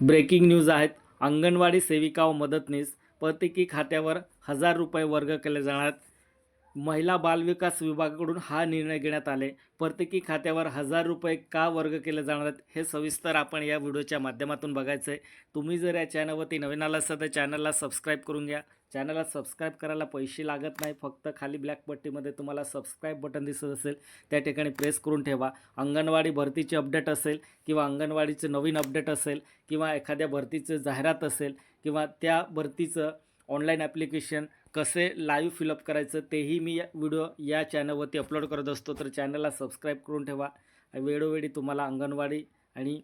Breaking news आहेत अंगणवाडी सेविका व मदतनीस प्रत्येकी खात्यावर हजार रुपये वर्ग केले जाणार आहेत. महिला बालविकास विभागाकडून हा निर्णय घेण्यात आले. प्रत्येकी खात्यावर हजार रुपये का वर्ग केले जाणार आहेत हे सविस्तर आपण या व्हिडिओच्या माध्यमातून बघायचं आहे तुम्ही जर या चॅनलवरती नवीन आला असाल तर चॅनलला सबस्क्राईब करून घ्या. चॅनलला सबस्क्राईब करायला पैसे लागत नाही फक्त खाली ब्लॅक पट्टीमध्ये तुम्हाला सबस्क्राईब बटन दिसत असेल त्या ठिकाणी प्रेस करून ठेवा. अंगणवाडी भरतीचे अपडेट असेल किंवा अंगणवाडीचं नवीन अपडेट असेल किंवा एखाद्या भरतीचं जाहिरात असेल किंवा त्या भरतीचं ऑनलाईन ॲप्लिकेशन कसे लाईव्ह फिलअप करायचं तेही मी या व्हिडिओ या चॅनलवरती अपलोड करत असतो. तर चॅनलला सबस्क्राईब करून ठेवा. वेळोवेळी तुम्हाला अंगणवाडी आणि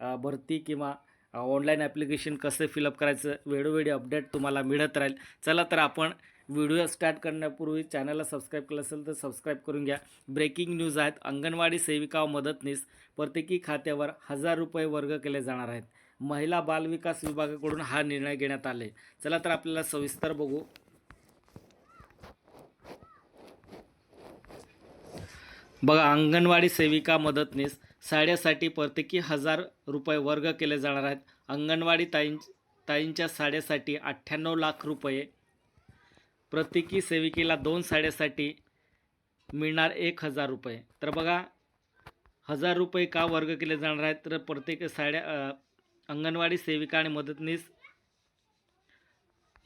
भरती किंवा ऑनलाईन ॲप्लिकेशन कसे फिलअप करायचं वेळोवेळी अपडेट तुम्हाला मिळत राहील. चला तर आपण व्हिडिओ स्टार्ट करण्यापूर्वी चॅनलला सबस्क्राईब केलं असेल तर सबस्क्राईब करून घ्या. ब्रेकिंग न्यूज आहेत. अंगणवाडी सेविका व मदतनीस प्रत्येकी खात्यावर हजार रुपये वर्ग केले जाणार आहेत. महिला बालविकास विभागाकडून हा निर्णय घेण्यात आले. चला तर आपल्याला सविस्तर बघू. बघा अंगणवाडी सेविका मदतनीस साड्यासाठी प्रत्येकी हजार रुपये वर्ग केले जाणार आहेत. अंगणवाडी ताईं ताईंच्या साड्यासाठी अठ्ठ्याण्णव लाख रुपये. प्रत्येकी सेविकेला दोन साड्यासाठी मिळणार एक हजार रुपये. तर बघा हजार रुपये का वर्ग केले जाणार आहेत? तर प्रत्येक साड्या अंगणवाडी सेविका आणि मदतनीस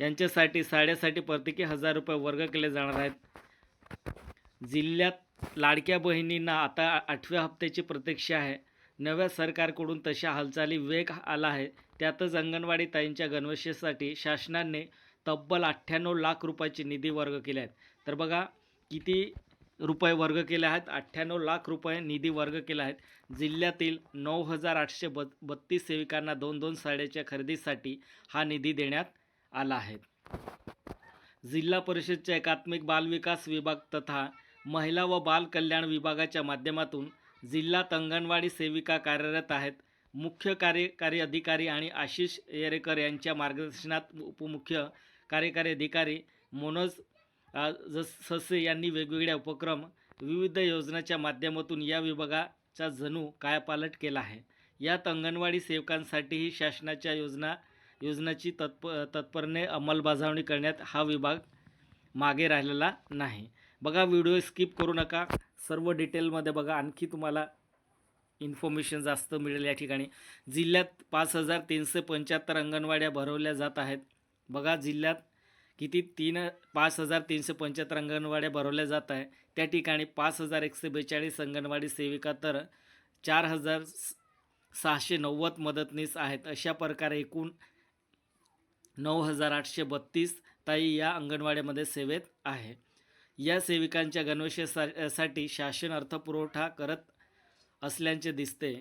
यांच्यासाठी साड्यासाठी प्रत्येकी हजार रुपये वर्ग केले जाणार आहेत. जिल्ह्यात लाडक्या बहिणींना आता आठव्या हप्त्याची प्रतीक्षा आहे. नव्या सरकारकडून तशा हालचाली वेग आला आहे. त्यातच अंगणवाडी ताईंच्या गणवेशासाठी शासनाने तब्बल अठ्ठ्याण्णव लाख रुपयाचे निधी वर्ग केले आहेत तर बघा किती रुपये वर्ग केले आहेत? अठ्ठ्याण्णव लाख रुपये निधी वर्ग केला आहेत. जिल्ह्यातील नऊ हजार आठशे बत् बत्तीस सेविकांना दोन दोन साड्याच्या खरेदीसाठी हा निधी देण्यात आला आहे. जिल्हा परिषदच्या एकात्मिक बालविकास विभाग तथा महिला व बाल कल्याण विभागाच्या माध्यमातून जिल्हा अंगणवाडी सेविका कार्यरत आहेत. मुख्य कार्यकारी अधिकारी आणि आशिष येरेकर यांच्या मार्गदर्शनात उपमुख्य कार्यकारी अधिकारी मनोज जस ससे यांनी वेगवेगळ्या उपक्रम विविध योजनाच्या माध्यमातून या विभागाचा जणू कायापालट केला आहे. यात अंगणवाडी सेवकांसाठीही शासनाच्या योजना योजनेची तत्प तत्परने अंमलबजावणी करण्यात हा विभाग मागे राहिलेला नाही. बघा व्हिडिओ स्किप करू नका. सर्व डिटेलमध्ये बघा आणखी तुम्हाला इन्फॉर्मेशन जास्त मिळेल या ठिकाणी. जिल्ह्यात पाच हजार तीनशे पंच्याहत्तर अंगणवाड्या भरवल्या जात आहेत. बघा जिल्ह्यात किती तीन पाच हजार तीनशे पंच्याहत्तर अंगणवाड्या भरवल्या जात आहे. त्या ठिकाणी पाच हजार एकशे बेचाळीस अंगणवाडी सेविका तर चार हजार स- सहाशे नव्वद मदतनीस आहेत. अशा प्रकारे एकूण नऊ हजार आठशे बत्तीस ताई या अंगणवाड्यामध्ये सेवेत आहे. या सेविकांच्या गणवेशासाठी साठी शासन अर्थपुरवठा करत असल्याचे दिसते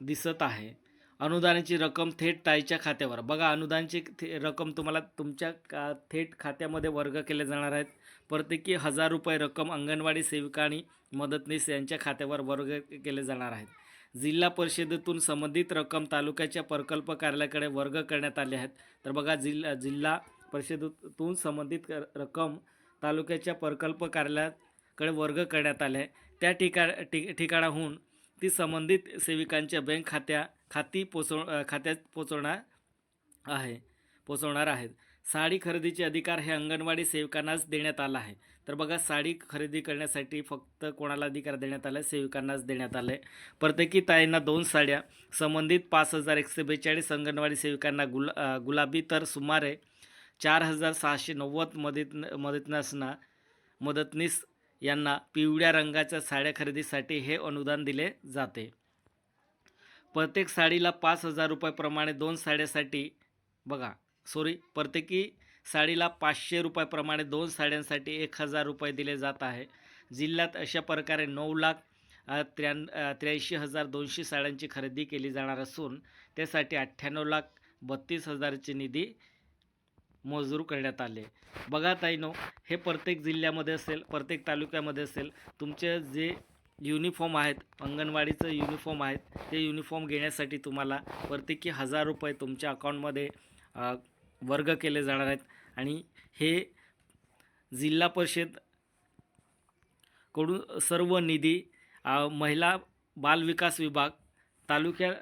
दिसत आहे. अनुदानाची रक्कम थेट ताईच्या खात्यावर. बघा अनुदानाची थे रक्कम तुम्हाला तुमच्या का थेट खात्यामध्ये वर्ग केले जाणार आहेत. प्रत्येकी हजार रुपये रक्कम अंगणवाडी सेविका आणि मदतनीस यांच्या खात्यावर वर्ग केले जाणार आहेत. जिल्हा परिषदेतून संबंधित रक्कम तालुक्याच्या प्रकल्प कार्यालयाकडे वर्ग करण्यात आले आहेत. तर बघा जिल्हा जिल्हा परिषदेतून संबंधित क- रक्कम तालुक्याच्या प्रकल्प कार्यालयाकडे वर्ग करण्यात आले. त्या ठिका ठि ठिकाणाहून ती संबंधित सेविकांच्या बँक खात्या खाती पोचव खात्यात पोचवणार आहे पोचवणार आहेत. साडी खरेदीचे अधिकार हे अंगणवाडी सेविकांनाच देण्यात आला आहे. तर बघा साडी खरेदी करण्यासाठी फक्त कोणाला अधिकार देण्यात आला? आहे सेविकांनाच देण्यात आलं आहे प्रत्येकी ताईंना दोन साड्या संबंधित पाच हजार एकशे बेचाळीस अंगणवाडी सेविकांना गुल गुलाबी तर सुमारे चार हजार सहाशे नव्वद मदत मदतनासना मदतनीस यांना पिवळ्या रंगाच्या साड्या खरेदीसाठी हे अनुदान दिले जाते. प्रत्येक साडीला पाच हजार रुपयाप्रमाणे दोन साड्यासाठी बघा सॉरी प्रत्येकी साडीला पाचशे रुपयाप्रमाणे दोन साड्यांसाठी एक हजार रुपये दिले जात आहे. जिल्ह्यात अशा प्रकारे नऊ लाख अ, त्र्याण त्र्याऐंशी हजार दोनशे साड्यांची खरेदी केली जाणार असून त्यासाठी अठ्ठ्याण्णव लाख बत्तीस हजारची निधी मंजूर करण्यात आले. बघा ताईनो हे प्रत्येक जिल्ह्यामध्ये असेल प्रत्येक तालुक्यामध्ये असेल तुमचे जे युनिफॉर्म आहेत अंगणवाडीचं युनिफॉर्म आहेत ते युनिफॉर्म घेण्यासाठी तुम्हाला प्रत्येकी हजार रुपये तुमच्या अकाउंटमध्ये वर्ग केले जाणार आहेत. आणि हे जिल्हा परिषदकडून सर्व निधी महिला बालविकास विभाग तालुक्या